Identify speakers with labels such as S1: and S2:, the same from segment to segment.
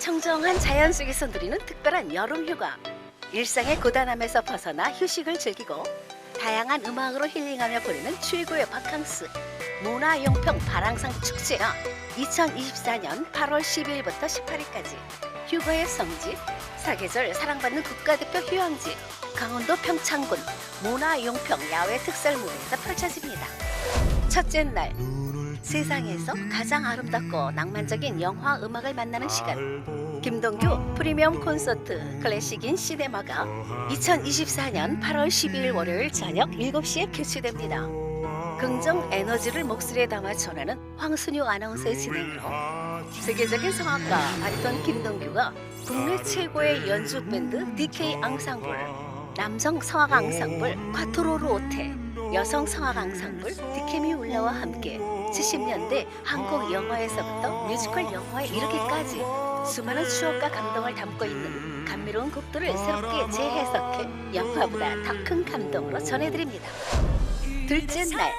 S1: 청정한 자연 속에서 누리는 특별한 여름 휴가. 일상의 고단함에서 벗어나 휴식을 즐기고 다양한 음악으로 힐링하며 보내는 최고의 바캉스. 문화용평 바랑산 축제가 2024년 8월 12일부터 18일까지 휴가의 성지, 사계절 사랑받는 국가대표 휴양지, 강원도 평창군 문화용평 야외 특설무대에서 펼쳐집니다. 첫째 날, 세상에서 가장 아름답고 낭만적인 영화 음악을 만나는 시간. 김동규 프리미엄 콘서트 클래식인 시네마가 2024년 8월 12일 월요일 저녁 7시에 개최됩니다. 긍정 에너지를 목소리에 담아 전하는 황순유 아나운서의 진행으로 세계적인 성악가 바리톤 김동규가 국내 최고의 연주 밴드 DK 앙상블, 남성 성악 앙상블 콰토로르 오테, 여성 성악 앙상블 디케미 울라와 함께 70년대 한국 영화에서부터 뮤지컬 영화에 이르기까지 수많은 추억과 감동을 담고 있는 감미로운 곡들을 새롭게 재해석해 영화보다 더 큰 감동으로 전해드립니다. 둘째 날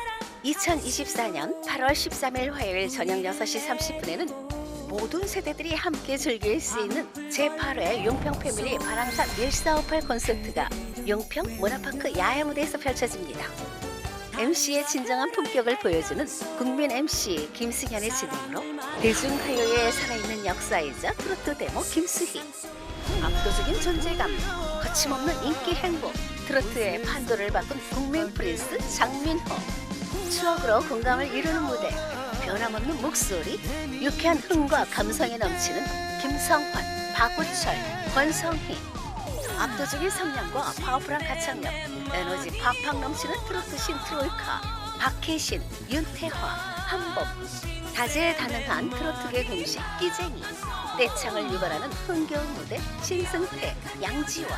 S1: 2024년 8월 13일 화요일 저녁 6시 30분에는 모든 세대들이 함께 즐길 수 있는 제8회 용평 패밀리 바람산 1458 콘서트가 용평 문화파크 야외 무대에서 펼쳐집니다. MC의 진정한 품격을 보여주는 국민 MC 김승현의 진행으로 대중가요의 살아있는 역사이자 트로트 데모 김수희 압도적인 존재감 거침없는 인기 행복 트로트의 판도를 바꾼 국민 프린스 장민호 추억으로 공감을 이루는 무대 변함없는 목소리 유쾌한 흥과 감성에 넘치는 김성환 박우철 권성희. 압도적인 성량과 파워풀한 가창력 에너지 팍팍 넘치는 트로트 신 트로이카 박혜신 윤태화 한범. 다재다능한 트로트계 공식 끼쟁이 떼창을 유발하는 흥겨운 무대 신승태 양지원.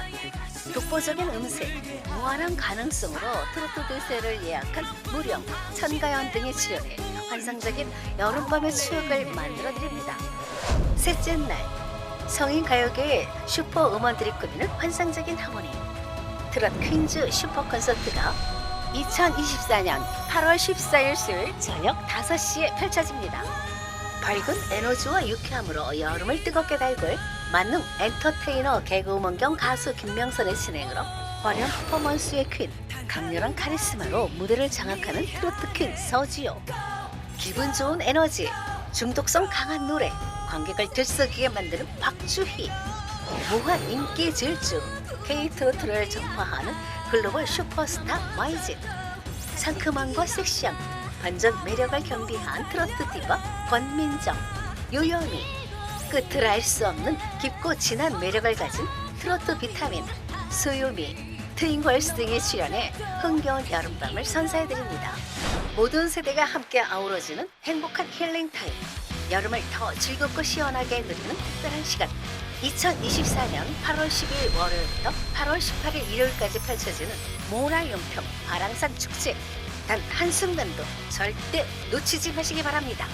S1: 독보적인 음색 무한한 가능성으로 트로트 대세를 예약한 무령 천가연 등이 출연해 환상적인 여름밤의 추억을 만들어드립니다. 셋째 날 성인 가요계의 슈퍼 음원들이 꾸미는 환상적인 하모니. 트롯 퀸즈 슈퍼 콘서트가 2024년 8월 14일 수요일 저녁 5시에 펼쳐집니다. 밝은 에너지와 유쾌함으로 여름을 뜨겁게 달굴 만능 엔터테이너 개그우먼 겸 가수 김명선의 진행으로 화려한 퍼포먼스의 퀸 강렬한 카리스마로 무대를 장악하는 트로트 퀸 서지호 기분 좋은 에너지 중독성 강한 노래 관객을 들썩이게 만드는 박주희. 무한 인기 질주 K-트로트를 전파하는 글로벌 슈퍼스타 마이진 상큼함과 섹시함 반전 매력을 겸비한 트로트 디바 권민정 요요미 끝을 알 수 없는 깊고 진한 매력을 가진 트로트 비타민 소요미 트윙걸스 등이 출연해 흥겨운 여름밤을 선사해드립니다 모든 세대가 함께 아우러지는 행복한 힐링 타임. 여름을 더 즐겁고 시원하게 누리는 특별한 시간. 2024년 8월 10일 월요일부터 8월 18일 일요일까지 펼쳐지는 모라용평 바랑산 축제. 단 한순간도 절대 놓치지 마시기 바랍니다.